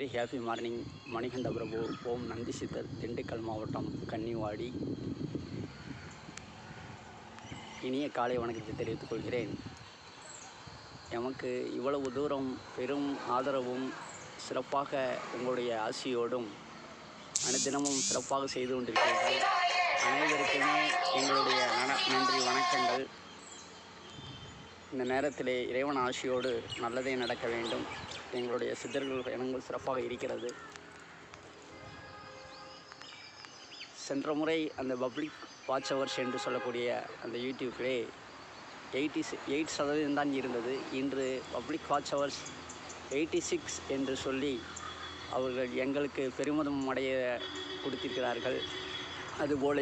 Very happy morning Manikanda Prabhu Om Nandhi Siddhar Dindigul மாவட்டம் கன்னிவாடி. இனிய காலை வணக்கத்தை தெரிவித்துக் கொள்கிறேன். எமக்கு இவ்வளவு தூரம் பெரும் ஆதரவும் சிறப்பாக உங்களுடைய ஆசியோடும் அனுதினமும் சிறப்பாக செய்து கொண்டிருக்கிறீர்கள் அனைவருக்குமே எங்களுடைய நன- நன்றி வணக்கங்கள். இந்த நேரத்திலே இறைவன் ஆசியோடு நல்லதே நடக்க வேண்டும். எங்களுடைய சித்தர்கள் எண்ணங்கள் சிறப்பாக இருக்கிறது. சென்ற முறை அந்த பப்ளிக் வாட்ச் அவர்ஸ் என்று சொல்லக்கூடிய அந்த யூடியூப்பிலே எயிட்டி எயிட் சதவீதம் தான் இருந்தது. இன்று public watch hours eighty six என்று சொல்லி அவர்கள் எங்களுக்கு பெருமிதம் அடைய கொடுத்திருக்கிறார்கள். அதுபோல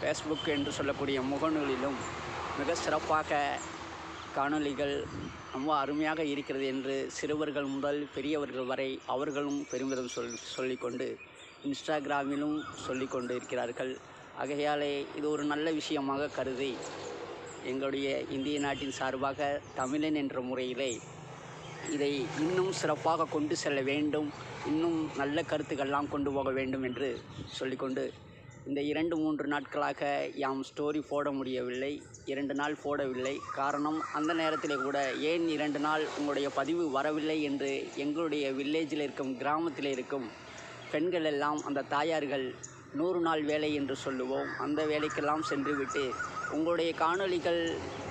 ஃபேஸ்புக் என்று சொல்லக்கூடிய முகநூலிலும் மிக சிறப்பாக காணொளிகள் ரொம்ப அருமையாக இருக்கிறது என்று சிறுவர்கள் முதல் பெரியவர்கள் வரை அவர்களும் பெருமிதம் சொல் சொல்லிக்கொண்டு இன்ஸ்டாகிராமிலும் சொல்லிக்கொண்டு இருக்கிறார்கள். ஆகையாலே இது ஒரு நல்ல விஷயமாக கருதி எங்களுடைய இந்திய நாட்டின் சார்பாக தமிழன் என்ற முறையிலே இதை இன்னும் சிறப்பாக கொண்டு செல்ல வேண்டும். இன்னும் நல்ல கருத்துக்கள்லாம் கொண்டு போக வேண்டும் என்று சொல்லிக்கொண்டு இந்த இரண்டு மூன்று நாட்களாக யாம் ஸ்டோரி போட முடியவில்லை. இரண்டு நாள் போடவில்லை. காரணம் அந்த நேரத்தில் கூட ஏன் இரண்டு நாள் உங்களுடைய பதிவு வரவில்லை என்று எங்களுடைய வில்லேஜில் இருக்கும் கிராமத்தில் இருக்கும் பெண்கள் எல்லாம் அந்த தாயார்கள் நூறு நாள் வேலை என்று சொல்லுவோம். அந்த வேலைக்கெல்லாம் சென்றுவிட்டு உங்களுடைய காணொளிகள்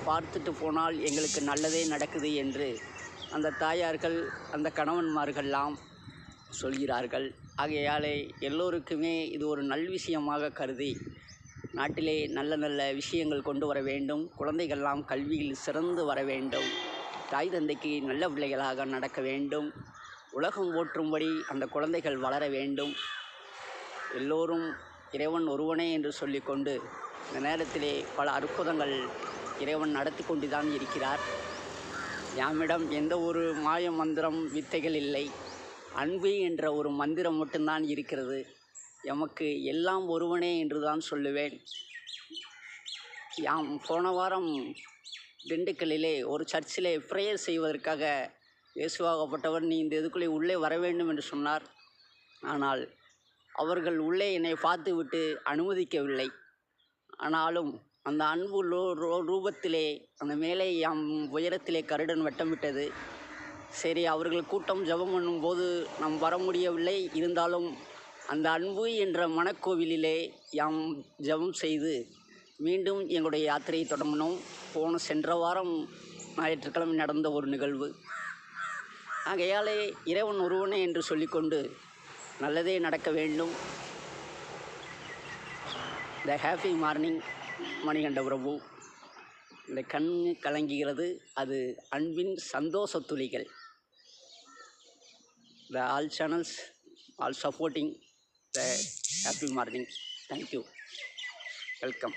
பார்த்துட்டு போனால் எங்களுக்கு நல்லதே நடக்குது என்று அந்த தாயார்கள் அந்த கணவன்மார்கள்லாம் சொல்கிறார்கள். ஆகையாலே எல்லோருக்குமே இது ஒரு நல் விஷயமாக கருதி நாட்டிலே நல்ல நல்ல விஷயங்கள் கொண்டு வர வேண்டும். குழந்தைகள்லாம் கல்வியில் சிறந்து வர வேண்டும். தாய் தந்தைக்கு நல்ல பிள்ளைகளாக நடக்க வேண்டும். உலகம் ஓற்றும்படி அந்த குழந்தைகள் வளர வேண்டும். எல்லோரும் இறைவன் ஒருவனே என்று சொல்லிக்கொண்டு இந்த நேரத்திலே பல அற்புதங்கள் இறைவன் நடத்தி கொண்டு தான் இருக்கிறார். யாமிடம் எந்த ஒரு மாய மந்திரம் வித்தைகள் இல்லை. அன்பு என்ற ஒரு மந்திரம் மட்டும்தான் இருக்கிறது. எமக்கு எல்லாம் ஒருவனே என்று தான் சொல்லுவேன். யாம் போன வாரம் திண்டுக்கல்லிலே ஒரு சர்ச்சிலே ப்ரேயர் செய்வதற்காக இயேசுவாகப்பட்டவர் நீ இந்த இதுக்குள்ளே உள்ளே வர வேண்டும் என்று சொன்னார். ஆனால் அவர்கள் உள்ளே என்னை பார்த்துவிட்டு அனுமதிக்கவில்லை. ஆனாலும் அந்த அன்பு ரோ- ரூபத்திலே அந்த மேலே யாம் உயரத்திலே கருடன் வட்டமிட்டது சரி அவர்கள் கூட்டம் ஜெபம் பண்ணும்போது நாம் வர முடியவில்லை. இருந்தாலும் அந்த அன்பு என்ற மனக்கோவிலிலே யாம் ஜெபம் செய்து மீண்டும் எங்களுடைய யாத்திரையை தொடங்கினோம். போன சென்ற வாரம் ஞாயிற்றுக்கிழமை நடந்த ஒரு நிகழ்வு. ஆகையாலே இறைவன் ஒருவனே என்று சொல்லிக்கொண்டு நல்லதே நடக்க வேண்டும். The happy morning Manikanda Prabhu இந்த கண் கலங்குகிறது. அது அன்பின் சந்தோஷ துளிகள் the all channels all supporting the happy morning. thank you welcome